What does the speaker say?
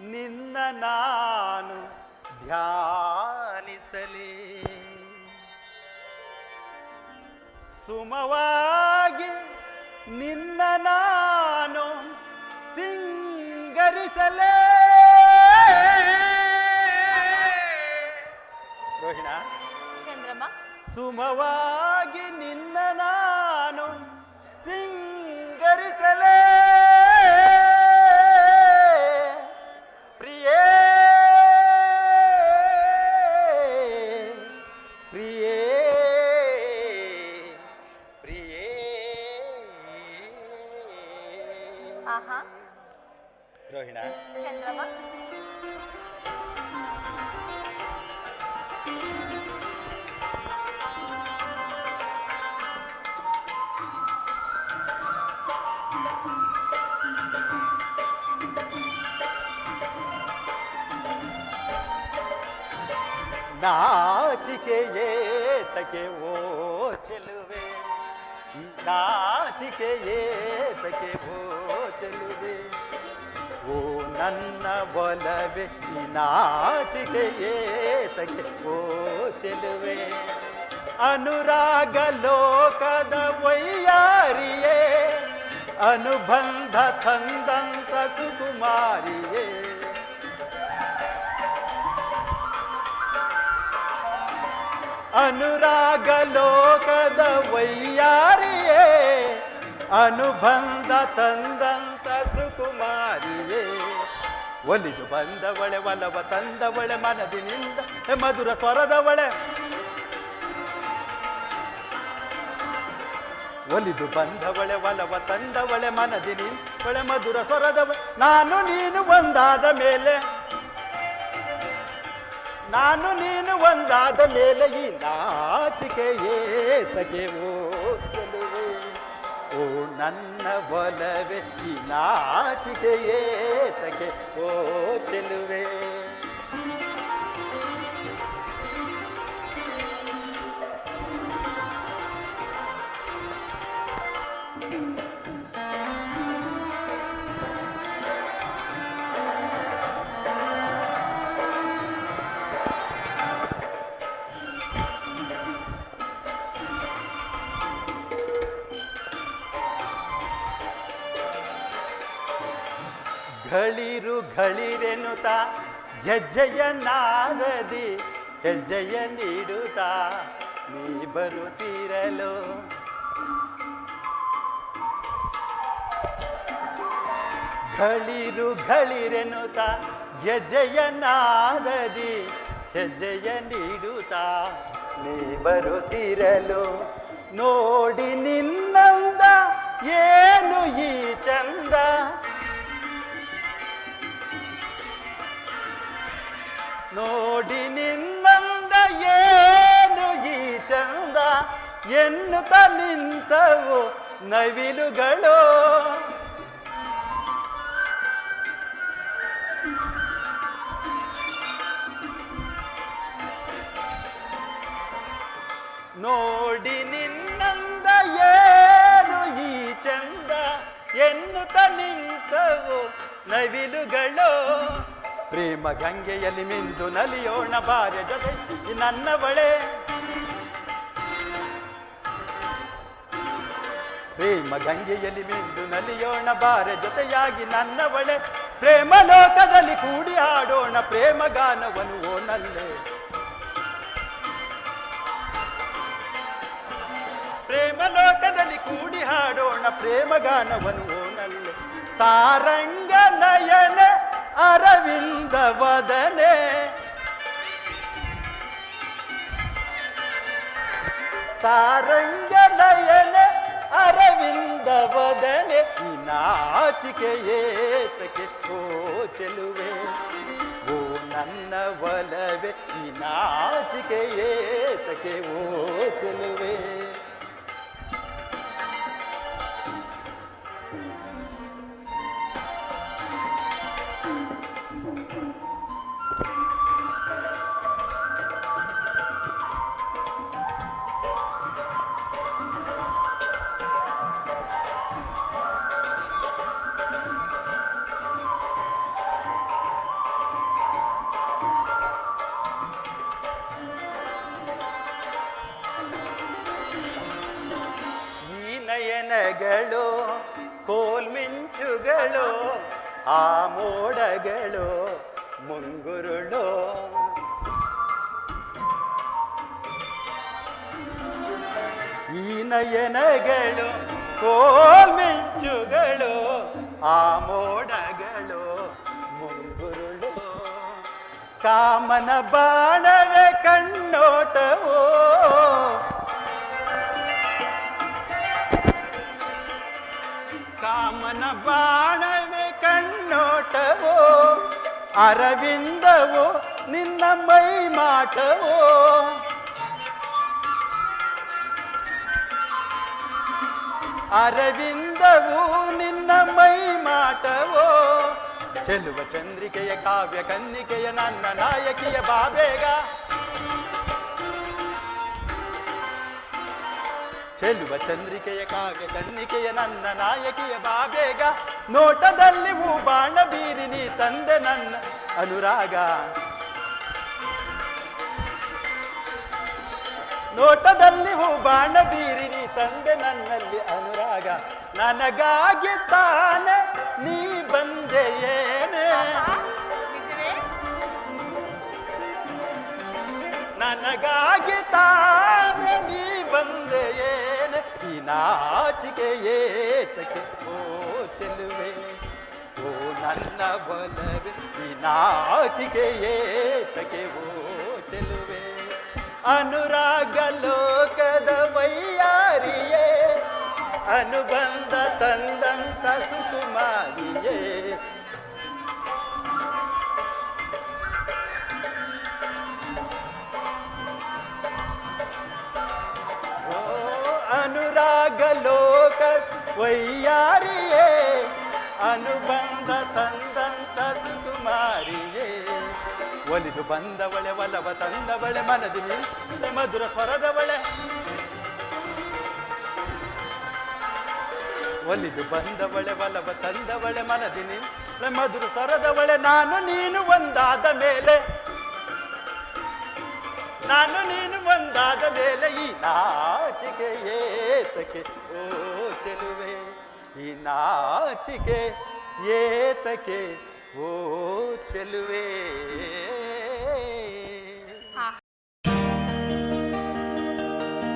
ನಿನ್ನ ನಾನು ಧ್ಯಾನಿಸಲಿ. ಸುಮವಾಗಿ ನಿನ್ನ ನಾನು ಸಿಂಗರಿಸಲೇ. ನಾಚಿಕೆಯೇ ತಕೆ ಓ ಚೆಲುವೆ? ನಾಚಿಕೆಯೇ ತಕೆ ಓ ಚೆಲುವೆ? ಓ ನನ್ನ ಬಲವೆ ನಾಚಿಕೆಯೇ ತಕೆ ಓ ಚೆಲುವೆ? ಅನುರಾಗ ಲೋಕದ ವೈಯಾರಿಯೇ, ಅನುಬಂಧ ತಂದಂತ ಸುಕುಮಾರಿಯೇ ಅನುರಾಗ ಲೋಕದ ವೈಯಾರಿಯೇ, ಅನುಬಂಧ ತಂದಂತ ಸುಕುಮಾರಿಯೇ. ಒಲಿದು ಬಂದವಳೆ, ಒಲವ ತಂದವಳೆ, ಮನದಿನಿಂದ ಮಧುರ ಸ್ವರದವಳೆ. ಒಲಿದು ಬಂದವಳೆ, ಒಲವ ತಂದವಳೆ, ಮನದಿನಿಂದವಳೆ, ಮಧುರ ಸ್ವರದವಳೆ. ನಾನು ನೀನು ಒಂದಾದ ಮೇಲೆ ನಾನು ನೀನು ಒಂದಾದ ಮೇಲೆ ಈ ನಾಚಿಕೆಯೇ ತಗೆ ಓ ನನ್ನ ಬಲವೆ ಈ ನಾಚಿಕೆಯೇ ತಗೆ ಓ ಘಳಿರು ಘಳಿರೆನುತ ಹೆಜ್ಜೆಯ ನಾದದಿ ಹೆಜ್ಜೆಯ ನೀಡುತ್ತಾ ನೀ ಬರುತ್ತಿರಲು ಘಳಿರು ಘಳಿರೆನುತ ಹೆಜ್ಜೆಯ ನಾದದಿ ನೀಡುತ್ತಾ ನೀ ಬರುತ್ತಿರಲು ನೋಡಿ ನಿನ್ನಂದ, ಏನು ಈ ಚಂದ? ನೋಡಿ ನಿನ್ನಂದ ಏನು ಈ ಚಂದ? ಎನ್ನುತ್ತ ನಿಂತವು ನವಿಲುಗಳು. ನೋಡಿ ಪ್ರೇಮ ಗಂಗೆಯಲ್ಲಿ ಮಿಂದು ನಲಿಯೋಣ ಬಾರ್ಯ ಜೊತೆ ನನ್ನ ಬಳೆ. ಪ್ರೇಮ ಗಂಗೆಯಲ್ಲಿ ಮಿಂದು ನಲಿಯೋಣ ಬಾರೆ ಜೊತೆಯಾಗಿ ನನ್ನವಳೆ ಪ್ರೇಮ ಲೋಕದಲ್ಲಿ ಕೂಡಿ ಹಾಡೋಣ ಪ್ರೇಮ ಗಾನವನು ಓನಲ್ಲೇ ಪ್ರೇಮ ಲೋಕದಲ್ಲಿ ಕೂಡಿ ಹಾಡೋಣ ಪ್ರೇಮ ಗಾನವನು ಓನಲ್ಲೇ ಸಾರಂಗ ನಯನ ಅರವಿಂದ ವದನೆ ಸಾರಂಗ ನಯನ ಅರವಿಂದ ವದನೆ ಈ ನಾಚಿಕೆಯೇತಕ್ಕೆ ಓ ಚೆಲುವೆ ಓ ನನ್ನ ಒಲವೆ ಈ ನಾಚಿಕೆಯೇತಕ್ಕೆ ಓ ಚೆಲುವೆ ಮೋಡಗಳು ಮುಂಗುರುಳು. ಈ ನಯನಗಳು ಕೋಲ್ಮಿಂಚುಗಳು ಆ ಮೋಡಗಳು ಮುಂಗುರುಳು. ಕಾಮನ ಬಾಣವೇ ಕಣ್ಣೋಟವೋ. ಕಾಮನ ಕಣ್ಣೋಟವೋ ಅರವಿಂದವೋ, ನಿನ್ನ ಮೈ ಮಾಟವೋ? ಅರವಿಂದವು, ನಿನ್ನ ಮೈ ಮಾಟವೋ? ಚೆಲುವ ಚಂದ್ರಿಕೆಯ ಕಾವ್ಯ ಕನ್ನಿಕೆಯ ನನ್ನ ನಾಯಕಿಯ ಬಾಬೇಗ. ಚೆಲುವ ಚಂದ್ರಿಕೆಯ ಕಾಗೆ ಕನ್ನಿಕೆಯ ನನ್ನ ನಾಯಕಿಯ ಬಾಬೇಗ. ನೋಟದಲ್ಲಿ ಹೂ ಬಾಣ ಬೀರಿ ನೀ ತಂದೆ ನನ್ನ ಅನುರಾಗ. ನೋಟದಲ್ಲಿ ಹೂ ಬಾಣ ಬೀರಿ ನೀ ತಂದೆ ನನ್ನಲ್ಲಿ ಅನುರಾಗ. ನನಗಾಗಿ ತಾನೆ ನೀ ಬಂದೆಯೇನೆ ನನಗಾಗಿ ತಾನೆ ನೀ ಬಂದೆ ಏನೆ ಈ ನಾಚಿಕೆ ಏತಕ್ಕೆ ಓ ಚೆಲುವೆ ಓ ನನ್ನ ಬಲವೆ ನಾಚಿಕೆ ಏತಕ್ಕೆ ಓ ಚೆಲುವೆ. ಅನುರಾಗ ಲೋಕದ ವೈಯಾರಿಯೇ, ಅನುಬಂಧ ತಂದಂತ ಸುಕುಮಾರಿಯೇ ವೈಯಾರಿಯೇ ಅನುಬಂಧ ತಂದಂತ ಸುಕುಮಾರಿಯೇ. ಒಲಿದು ಬಂದವಳೆ, ಒಲವ ತಂದವಳೆ, ಮನದಿ ನಿಂತ ಮಧುರ ಸ್ವರದವಳೆ. ಒಲಿದು ಬಂದವಳೆ, ಒಲವ ತಂದವಳೆ, ಮನದಿ ನಿಂತ ಮಧುರ ಸ್ವರದವಳೆ. ನಾನು ನೀನು ಒಂದಾದ ಮೇಲೆ ನಾನು ನೀನು ಒಂದಾದ ಮೇಲೆ ಈ ನಾಚಿಕೆ ಏತಕ್ಕೆ ಓ ಚೆಲುವೆ ಈ ನಾಚಿಕೆ ಏತಕ್ಕೆ ಓ ಚೆಲುವೆ.